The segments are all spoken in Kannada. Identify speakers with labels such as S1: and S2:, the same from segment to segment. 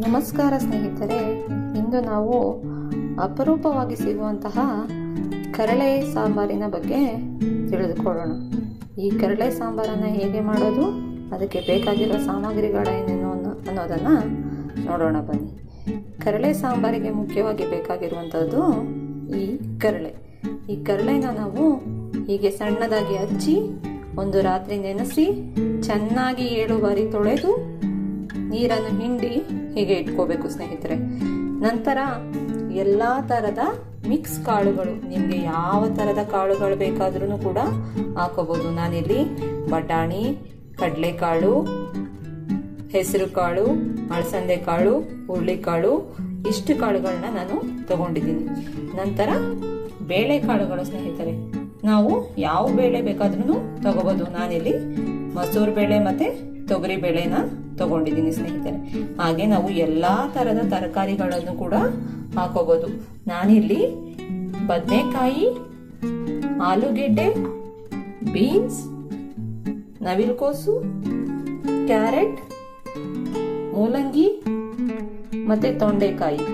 S1: ನಮಸ್ಕಾರ ಸ್ನೇಹಿತರೆ, ಇಂದು ನಾವು ಅಪರೂಪವಾಗಿ ಸಿಗುವಂತಹ ಕರಳೆ ಸಾಂಬಾರಿನ ಬಗ್ಗೆ ತಿಳಿದುಕೊಳ್ಳೋಣ. ಈ ಕರಳೆ ಸಾಂಬಾರನ್ನು ಹೇಗೆ ಮಾಡೋದು, ಅದಕ್ಕೆ ಬೇಕಾಗಿರೋ ಸಾಮಗ್ರಿಗಳೇನೇನು ಅನ್ನೋ ಅನ್ನೋದನ್ನು ನೋಡೋಣ ಬನ್ನಿ. ಕರಳೆ ಸಾಂಬಾರಿಗೆ ಮುಖ್ಯವಾಗಿ ಬೇಕಾಗಿರುವಂಥದ್ದು ಈ ಕರಳೆ. ಈ ಕರಳೆನ ನಾವು ಹೀಗೆ ಸಣ್ಣದಾಗಿ ಹಚ್ಚಿ ಒಂದು ರಾತ್ರಿ ನೆನೆಸಿ ಚೆನ್ನಾಗಿ ಏಳು ಬಾರಿ ತೊಳೆದು ನೀರನ್ನು ಹಿಂಡಿ ಹೀಗೆ ಇಟ್ಕೋಬೇಕು ಸ್ನೇಹಿತರೆ. ನಂತರ ಎಲ್ಲ ಥರದ ಮಿಕ್ಸ್ ಕಾಳುಗಳು. ನಿಮಗೆ ಯಾವ ಥರದ ಕಾಳುಗಳು ಬೇಕಾದ್ರೂ ಕೂಡ ಹಾಕೋಬೋದು. ನಾನಿಲ್ಲಿ ಬಟಾಣಿ, ಕಡಲೆಕಾಳು, ಹೆಸರು ಕಾಳು, ಅಳಸಂದೆ ಕಾಳು ಹುರುಳಿಕಾಳು ಇಷ್ಟು ಕಾಳುಗಳನ್ನ ನಾನು ತಗೊಂಡಿದ್ದೀನಿ. ನಂತರ ಬೇಳೆಕಾಳುಗಳು ಸ್ನೇಹಿತರೆ. ನಾವು ಯಾವ ಬೇಳೆ ಬೇಕಾದ್ರೂ ತಗೋಬೋದು. ನಾನಿಲ್ಲಿ ಮಸೂರ್ ಬೇಳೆ ಮತ್ತೆ ತೊಗರಿ ಬೇಳೆನ ತಗೊಂಡಿದ್ದೀನಿ ಸ್ನೇಹಿತರೆ. ಹಾಗೆ ನಾವು ಎಲ್ಲಾ ತರದ ತರಕಾರಿಗಳನ್ನು ಕೂಡ ಹಾಕೋಬಹುದು ನಾನಿಲ್ಲಿ ಬದನೆಕಾಯಿ, ಆಲೂಗೆಡ್ಡೆ, ಬೀನ್ಸ್, ನವಿಲುಕೋಸು, ಕ್ಯಾರೆಟ್, ಮೂಲಂಗಿ ಮತ್ತೆ ತೊಂಡೆಕಾಯಿ.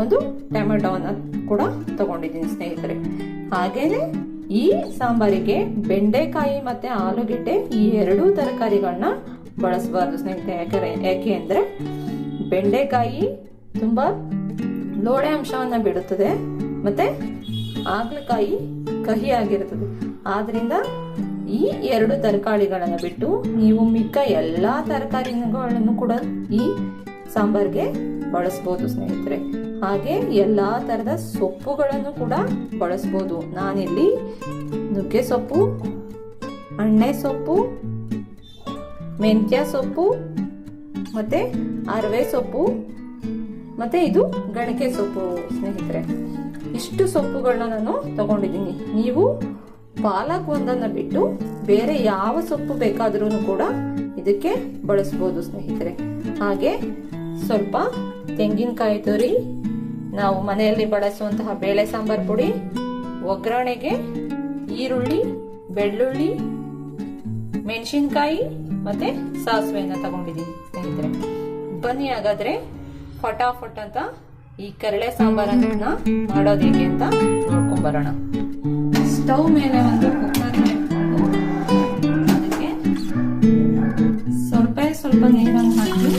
S1: ಒಂದು ಟೊಮೆಟೊನ ಕೂಡ ತಗೊಂಡಿದ್ದೀನಿ ಸ್ನೇಹಿತರೆ. ಹಾಗೇನೆ ಈ ಸಾಂಬಾರಿಗೆ ಬೆಂಡೆಕಾಯಿ ಮತ್ತೆ ಆಲೂಗೆಡ್ಡೆ ಈ ಎರಡೂ ತರಕಾರಿಗಳನ್ನ ಬಳಸಬಾರ್ದು ಸ್ನೇಹಿತರೆ. ಯಾಕಂದ್ರೆ, ಯಾಕೆ ಅಂದ್ರೆ ಬೆಂಡೆಕಾಯಿ ತುಂಬಾ ಲೋಳೆ ಅಂಶವನ್ನ ಬಿಡುತ್ತದೆ ಮತ್ತೆ ಆಗ್ಲಕಾಯಿ ಕಹಿ ಆಗಿರುತ್ತದೆ ಆದ್ರಿಂದ ಈ ಎರಡು ತರಕಾರಿಗಳನ್ನು ಬಿಟ್ಟು ನೀವು ಮಿಕ್ಕ ಎಲ್ಲಾ ತರಕಾರಿಗಳನ್ನು ಕೂಡ ಈ ಸಾಂಬಾರ್ಗೆ ಬಳಸ್ಬೋದು ಸ್ನೇಹಿತರೆ. ಹಾಗೆ ಎಲ್ಲಾ ತರದ ಸೊಪ್ಪುಗಳನ್ನು ಕೂಡ ಬಳಸ್ಬೋದು. ನಾನಿಲ್ಲಿ ನುಗ್ಗೆ ಸೊಪ್ಪು, ಅಣ್ಣೆ ಸೊಪ್ಪು, ಮೆಂತ್ಯ ಸೊಪ್ಪು, ಮತ್ತೆ ಅರವೆ ಸೊಪ್ಪು, ಮತ್ತೆ ಇದು ಗಣಕೆ ಸೊಪ್ಪು ಸ್ನೇಹಿತರೆ. ಇಷ್ಟು ಸೊಪ್ಪುಗಳನ್ನ ನಾನು ತಗೊಂಡಿದ್ದೀನಿ. ನೀವು ಪಾಲಕ್ ಒಂದನ್ನ ಬಿಟ್ಟು ಬೇರೆ ಯಾವ ಸೊಪ್ಪು ಬೇಕಾದ್ರೂ ಕೂಡ ಇದಕ್ಕೆ ಬಳಸ್ಬೋದು ಸ್ನೇಹಿತರೆ. ಹಾಗೆ ಸ್ವಲ್ಪ ತೆಂಗಿನಕಾಯಿ ತುರಿ, ನಾವು ಮನೆಯಲ್ಲಿ ಬಳಸುವಂತಹ ಬೇಳೆ ಸಾಂಬಾರ್ ಪುಡಿ, ಒಗ್ಗರಣೆಗೆ ಈರುಳ್ಳಿ, ಬೆಳ್ಳುಳ್ಳಿ, ಮೆಣಸಿನ್ಕಾಯಿ ಮತ್ತೆ ಸಾಸಿವೆಯನ್ನು ತಗೊಂಡಿದ್ದೀನಿ ಸ್ನೇಹಿತರೆ. ಬನ್ನಿ ಹಾಗಾದ್ರೆ ಫಟಾಫಟ್ ಅಂತ ಈ ಕರಳೆ ಸಾಂಬಾರನ್ನ ಮಾಡೋದು ಹೇಗೆ ಅಂತ ನೋಡ್ಕೊಂಡ್ ಬರೋಣ. ಸ್ಟವ್ ಮೇಲೆ ಒಂದು ಕುಕ್ಕರ್ ಅದಕ್ಕೆ ಸ್ವಲ್ಪ ಸ್ವಲ್ಪ ನೀರನ್ನು ಹಾಕಿ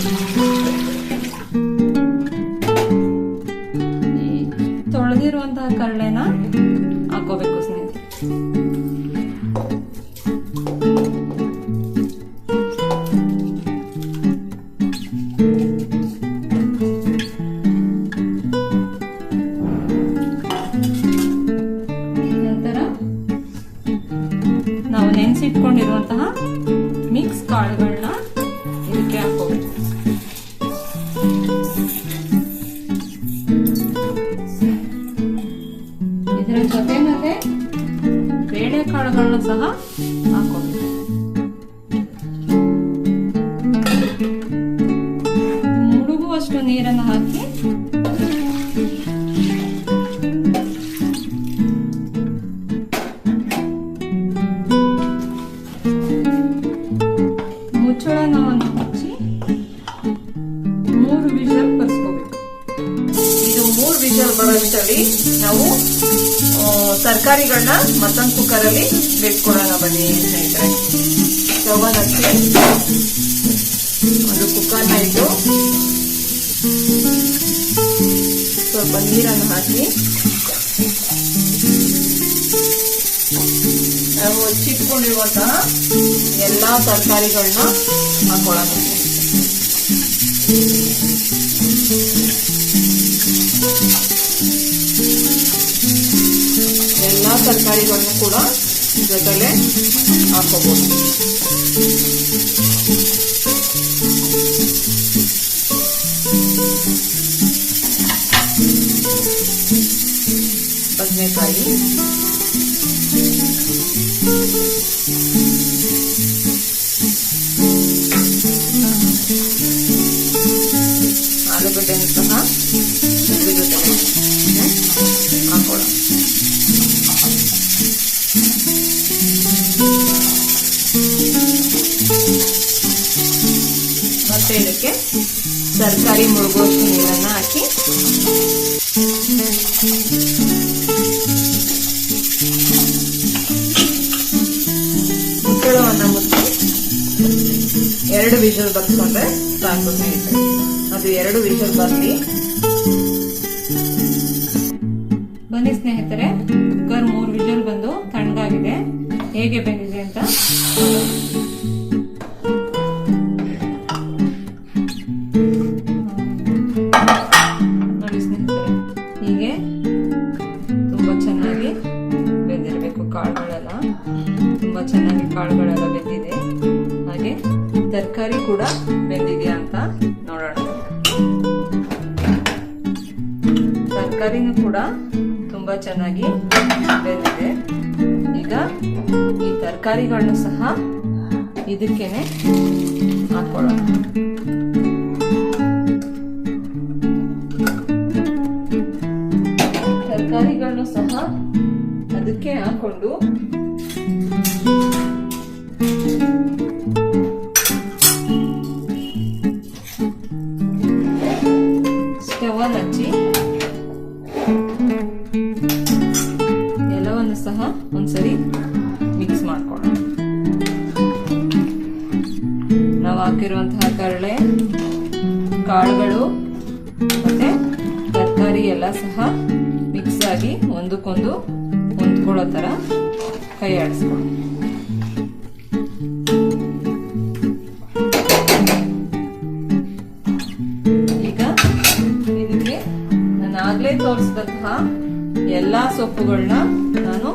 S1: ತೊಳೆದಿರುವಂತಹ ಕರಳೆನ ಬೇಳೆಕಾಳುಗಳನ್ನ ಸಹ ಹಾಕೊಂಡಿದ್ದೇನೆ ಮುಳುಗುವಷ್ಟು ನೀರನ್ನು ಹಾಕಿ ವಿಷಲ್ ನಾವು ತರಕಾರಿಗಳನ್ನ ಮತ್ತೊಂದು ಕುಕ್ಕರ್ ಅಲ್ಲಿ ಬಿಟ್ಕೊಡೋಣ ಬನ್ನಿ ಸ್ನೇಹಿತರೆ ಸ್ಟವ್ ಹಚ್ಚಿ ಒಂದು ಕುಕ್ಕರ್ನ ಇಟ್ಟು ಸ್ವಲ್ಪ ನೀರನ್ನು ಹಾಕಿ ನಾವು ಹಚ್ಚಿಟ್ಕೊಂಡಿರುವಂತಹ ಎಲ್ಲಾ ತರಕಾರಿಗಳನ್ನ ಹಾಕೊಳ್ಳೋಣ. ತರಕಾರಿಗಳನ್ನು ಕೂಡ ಜೊತೆಲೆ ಹಾಕೋಬಹುದು ಬದನೆಕಾಯಿ. ತರಕಾರಿ ಮುಳುಗೋಷ್ಟು ನೀರನ್ನ ಹಾಕಿ. ಮುಚ್ಚಳವನ್ನ ಮುಚ್ಚಿ. ಎರಡು ವಿಷಲ್ ಬರ್ಸ್ಕೊಂಡ್ರೆ ಸಾಕು ಅದು ಎರಡು ವಿಷಲ್ ಬರ್ಲಿ ಚೆನ್ನಾಗಿ ಬೆಂದಿದೆ. ಈಗ ಈ ತರಕಾರಿಗಳನ್ನು ಸಹ ಇದಕ್ಕೇನೆ ಹಾಕೊಳ್ಳೋಣ. ತರಕಾರಿಗಳನ್ನು ಸಹ ಅದಕ್ಕೆ ಹಾಕೊಂಡು ಹಾಕಿರುವಂತಹ ಕರಳೆ ಕಾಳುಗಳು ಮತ್ತೆ ತರಕಾರಿ ಎಲ್ಲ ಸಹ ಮಿಕ್ಸ್ ಆಗಿ ಒಂದಕ್ಕೊಂದು ಹೊಂದ್ಕೊಳ್ಳೋ ತರ ಕೈ ಆಡಿಸ್ಕೊಳ್ಳಿ ಈಗ ಇದಕ್ಕೆ ನಾನು ಆಗ್ಲೇ ತೋರಿಸಿದಂತಹ ಎಲ್ಲಾ ಸೊಪ್ಪುಗಳನ್ನ ನಾನು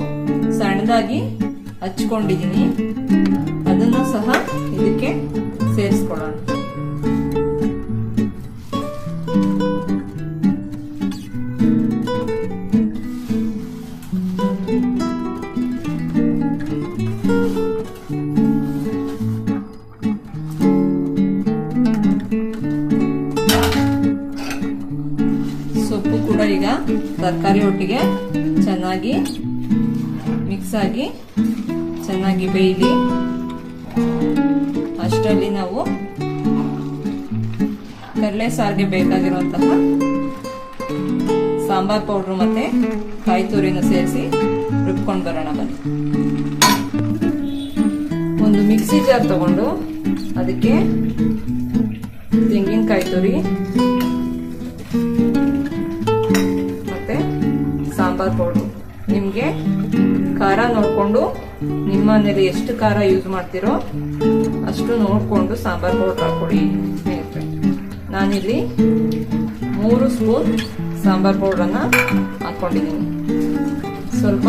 S1: ಸಣ್ಣದಾಗಿ ಹಚ್ಕೊಂಡಿದ್ದೀನಿ. ಅದನ್ನು ಸಹ ಇದಕ್ಕೆ ಸೇರಿಸ್ಕೊಳ್ಳೋಣ. ಸೊಪ್ಪು ಕೂಡ ಈಗ ತರಕಾರಿ ಒಟ್ಟಿಗೆ ಚೆನ್ನಾಗಿ ಮಿಕ್ಸ್ ಆಗಿ ಚೆನ್ನಾಗಿ ಬೇಯಲಿ. ಸಾರಿಗೆ ಬೇಕಾಗಿರುವಂತಹ ಸಾಂಬಾರ್ ಪೌಡ್ರು ಮತ್ತೆ ಕಾಯಿ ತುರಿನ ಸೇರಿಸಿ ರುಬ್ಕೊಂಡು ಬರೋಣ ಬನ್ನಿ. ಒಂದು ಮಿಕ್ಸಿ ಜಾರ್ ತಗೊಂಡು ಅದಕ್ಕೆ ತೆಂಗಿನಕಾಯಿ ತುರಿ ಮತ್ತೆ ಸಾಂಬಾರ್ ಪೌಡ್ರು. ನಿಮಗೆ ಖಾರ ನೋಡಿಕೊಂಡು ನಿಮ್ಮ ಮನೇಲಿ ಎಷ್ಟು ಖಾರ ಯೂಸ್ ಮಾಡ್ತೀರೋ ಅಷ್ಟು ನೋಡಿಕೊಂಡು ಸಾಂಬಾರ್ ಪೌಡ್ರ್ ಸ್ನೇಹಿತರೆ ನಾನಿಲ್ಲಿ ಮೂರು ಸ್ಪೂನ್ ಸಾಂಬಾರ್ ಪೌಡ್ರನ್ನ ಹಾಕ್ಕೊಂಡಿದ್ದೀನಿ. ಸ್ವಲ್ಪ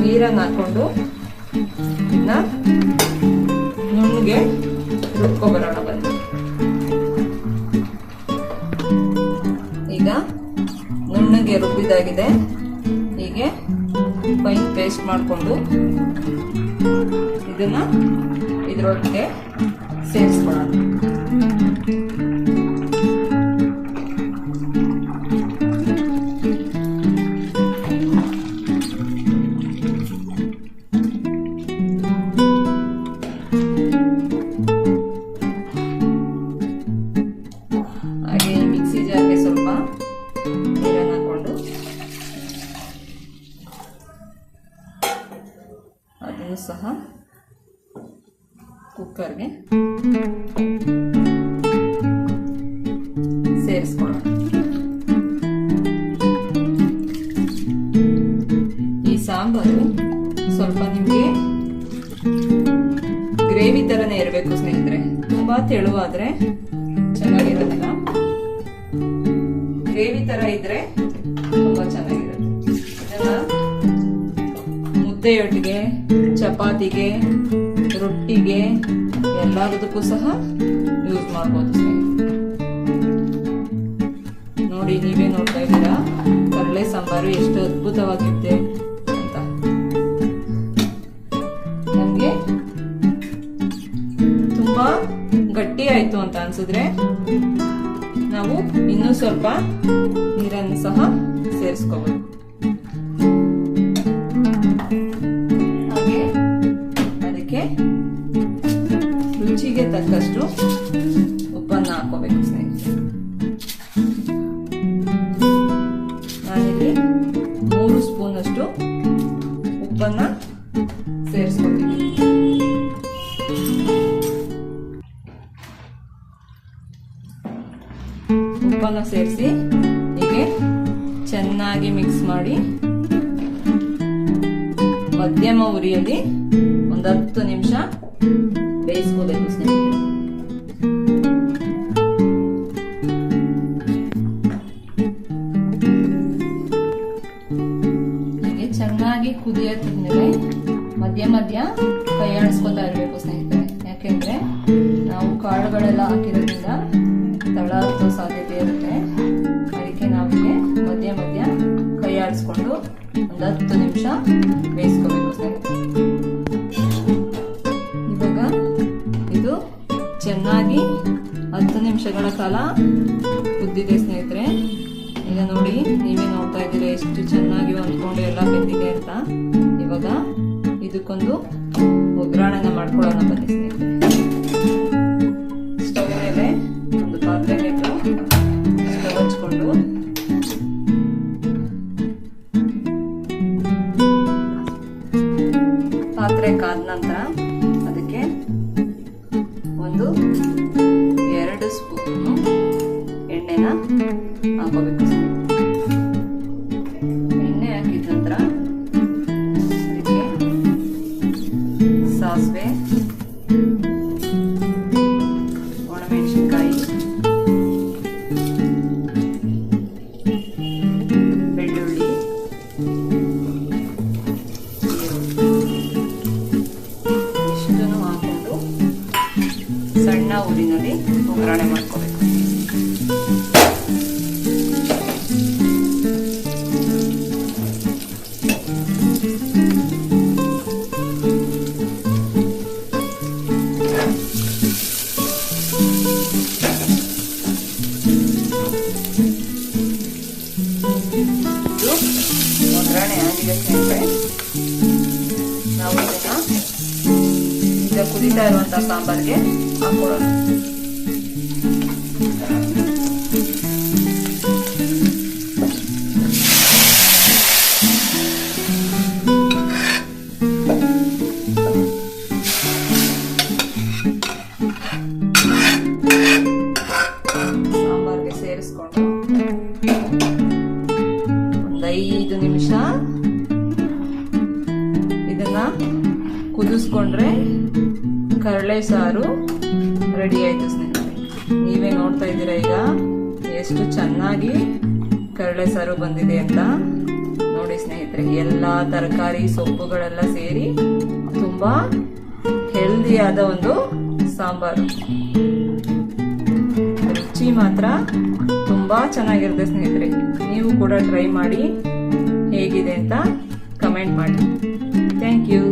S1: ನೀರನ್ನು ಹಾಕ್ಕೊಂಡು ಇದನ್ನ ನುಣ್ಣಗೆ ರುಬ್ಕೊಬರೋಣ ಬಂದು ಈಗ ನುಣ್ಣಗೆ ರುಬ್ಬಿದಾಗಿದೆ ಹೀಗೆ ಫೈನ್ ಪೇಸ್ಟ್ ಮಾಡಿಕೊಂಡು ಇದನ್ನ ಇದರೊಟ್ಟಿಗೆ ಸೇರಿಸ್ಕೊಳ್ಳೋಣ. ಅದನ್ನು ಸಹ ಕುಕ್ಕರ್ಗೆ ಸೇರಿಸ್ಕೊಳ್ಳೋಣ. ಈ ಸಾಂಬಾರು ಸ್ವಲ್ಪ ನಿಮಗೆ ಗ್ರೇವಿ ಥರನೇ ಇರಬೇಕು ಸ್ನೇಹಿತರೆ. ತುಂಬ ತೆಳುವಾದರೆ ಚೆನ್ನಾಗಿರೋದಿಲ್ಲ ಗ್ರೇವಿ ಥರ ಇದ್ರೆ ತುಂಬ ಚೆನ್ನಾಗಿರುತ್ತೆ. ಮುದ್ದೆಯೊಟ್ಟಿಗೆ, ಚಪಾತಿಗೆ, ರೊಟ್ಟಿಗೆ, ಎಲ್ಲದಕ್ಕೂ ಸಹ ಯೂಸ್ ಮಾಡ್ಬೋದು ನೋಡಿ, ನೀವೇ ನೋಡ್ತಾ ಇದ್ದೀರಾ? ಕಡಲೆ ಸಾಂಬಾರು ಎಷ್ಟು ಅದ್ಭುತವಾಗಿದೆ ಅಂತ. ನನಗೆ ತುಂಬಾ ಗಟ್ಟಿ ಆಯ್ತು ಅಂತ ಅನ್ಸಿದ್ರೆ ನಾವು ಇನ್ನೂ ಸ್ವಲ್ಪ ನೀರನ್ನು ಸಹ ಸೇರಿಸ್ಕೋಬಹುದು ತಕ್ಕಷ್ಟು ಉಪ್ಪನ್ನು ಹಾಕೋಬೇಕು ಸ್ನೇಹಿತರೆ. ನಾನಿಲ್ಲಿ ಮೂರು ಸ್ಪೂನ್ ಅಷ್ಟು ಉಪ್ಪನ್ನ ಸೇರಿಸ್ಕೊಳ್ತೀನಿ ಉಪ್ಪನ್ನು ಸೇರಿಸಿ ಹೀಗೆ ಚೆನ್ನಾಗಿ ಮಿಕ್ಸ್ ಮಾಡಿ ಮಧ್ಯಮ ಉರಿಯಲ್ಲಿ ಒಂದು ಹತ್ತು ನಿಮಿಷ ಕುದಿಯತ್ತಿದ್ಮೇಲೆ ಮಧ್ಯ ಮಧ್ಯ ಕೈ ಆಡಿಸ್ಕೊತಾ ಇರಬೇಕು ಸ್ನೇಹಿತರೆ. ಯಾಕೆಂದ್ರೆ ನಾವು ಕಾಳುಗಳೆಲ್ಲ ಹಾಕಿರೋದ್ರಿಂದ ತಳ ಹತ್ತೋ ಸಾಧ್ಯತೆ ಇರುತ್ತೆ. ಅದಕ್ಕೆ ನಾವಿಗೆ ಮಧ್ಯ ಮಧ್ಯ ಕೈ ಆಡಿಸ್ಕೊಂಡು ಒಂದು ಹತ್ತು ನಿಮಿಷ ಬೇಯಿಸ್ಕೋಬೇಕು ಸ್ನೇಹಿತರೆ. ಇವಾಗ ಇದು ಚೆನ್ನಾಗಿ ಹತ್ತು ನಿಮಿಷಗಳ ಕಾಲ ಕುದ್ದಿದೆ ಸ್ನೇಹಿತರೆ. ಈಗ ನೋಡಿ, ನೀವೇ ನೋಡ್ತಾ ಇದ್ದೀರಾ ಎಷ್ಟು ಚೆನ್ನಾಗಿ ಹೊಂದ್ಕೊಂಡು ಎಲ್ಲ ಬೆಂದಿದೆ ಅಂತ. ಇವಾಗ ಇದಕ್ಕೊಂದು ಒಗ್ಗರಣೆನ ಮಾಡ್ಕೊಳ್ಳೋಣ ಬನ್ನಿ ಸ್ನೇಹಿತರೆ. ಸ್ಟವ್ ಮೇಲೆ ಒಂದು ಪಾತ್ರೆ ಇಟ್ಟು ಸ್ಟವ್ ಹಚ್ಕೊಂಡು. ಪಾತ್ರೆ ಕಾದ ನಂತರ ಅದಕ್ಕೆ ಒಂದು ಎರಡು ಸ್ಪೂನ್ ಎಣ್ಣೆನ ಹಾಕೋಬೇಕು. da sandalye ancora ಕರಳೆ ಸಾರು ಬಂದಿದೆ ಅಂತ. ನೋಡಿ ಸ್ನೇಹಿತರೆ, ಎಲ್ಲ ತರಕಾರಿ ಸೊಪ್ಪುಗಳೆಲ್ಲ ಸೇರಿ ತುಂಬಾ ಹೆಲ್ದಿಯಾದ ಒಂದು ಸಾಂಬಾರು. ರುಚಿ ಮಾತ್ರ ತುಂಬಾ ಚೆನ್ನಾಗಿರುತ್ತೆ ಸ್ನೇಹಿತರೆ. ನೀವು ಕೂಡ ಟ್ರೈ ಮಾಡಿ ಹೇಗಿದೆ ಅಂತ ಕಮೆಂಟ್ ಮಾಡಿ. Thank you